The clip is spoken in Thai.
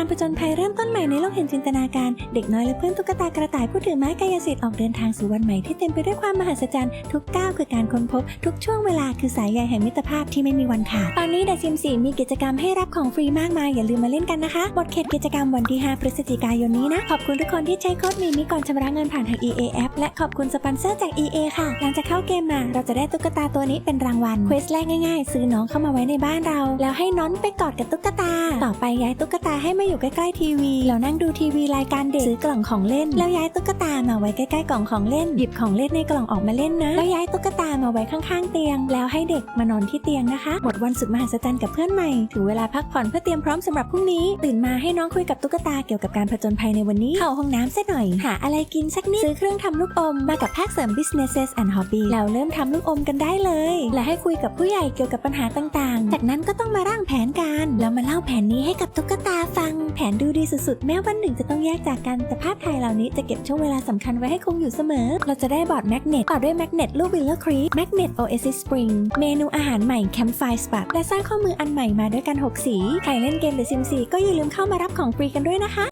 การผจญภัยเริ่มต้นใหม่ในโลกแห่งจินตนาการ เด็กน้อยและเพื่อนตุ๊กตากระต่ายผู้ถือไม้กายสิทธิ์ออกเดินทางสู่วันใหม่ที่เต็มไปด้วยความมหัศจรรย์ ทุกก้าวคือการค้นพบ ทุกช่วงเวลาคือสายใยแห่งมิตรภาพที่ไม่มีวันขาด ตอนนี้เดซิมสีมีกิจกรรมให้รับของฟรีมากมาย อย่าลืมมาเล่นกันนะคะหมดเขตกิจกรรมวันที่ 5 พฤศจิกายนนี้นะ ขอบคุณทุกคนที่ใช้โค้ดมีมิก่อนชำระเงินผ่านทาง EA App และขอบคุณสปอนเซอร์จาก EA ค่ะ หลังจากเข้าเกมมา เราจะได้ตุ๊กตาตัวนี้เป็นรางวัลเควสแรกง่ายๆ ซื้อน้องเข้ามาไว้ในบ้านเรา แล้วให้น้องไปกอดกับตุ๊กตา ต่อไปย้ายตุ๊กตาให้มาอยู่ใกล้ๆทีวีแล้วนั่งดูทีวีรายการเด็กซื้อกล่องของเล่น แล้วย้ายตุ๊กตามาไว้ใกล้ๆกล่องของเล่น หยิบของเล่นในกล่องออกมาเล่นนะ แล้วย้ายตุ๊กตามาไว้ข้างๆเตียง แล้วให้เด็กมานอนที่เตียงนะคะ หมดวันสุดมหัศจรรย์กับเพื่อนใหม่ถึงเวลาพักผ่อนเพื่อเตรียมพร้อมสำหรับพรุ่งนี้ ตื่นมาให้น้องคุยกับตุ๊กตาเกี่ยวกับการผจญภัยในวันนี้เข้าห้องน้ำสักหน่อย หาอะไรกินสักนิดซื้อเครื่องทำลูกอมมากับแพ็กเสริม businesses and hobby แล้วเริ่มทำลูกอมกันได้เลย และให้คุยกับผู้ใหญ่เกี่ยวกับปัญหาต่างๆ จากนั้นก็ต้องมาร่างแผนการแล้วมาเล่าแผนนี้ให้กับตุ๊กตาฟังแผนดูดีสุดๆ แม้วันหนึ่งจะต้องแยกจากกัน แต่ภาพถ่ายเหล่านี้จะเก็บช่วงเวลาสำคัญไว้ให้คงอยู่เสมอ เราจะได้บอร์ดแมกเนตต่อด้วยแมกเนตรูปวิลเลอร์ครีแมกเนตโอเอซิสสปริงเมนูอาหารใหม่แคมป์ไฟสปัและสร้างข้อมืออันใหม่มาด้วยกัน 6 สี ใครเล่นเกมเดอะซิมสีก็อย่าลืมเข้ามารับของฟรีกันด้วยนะคะ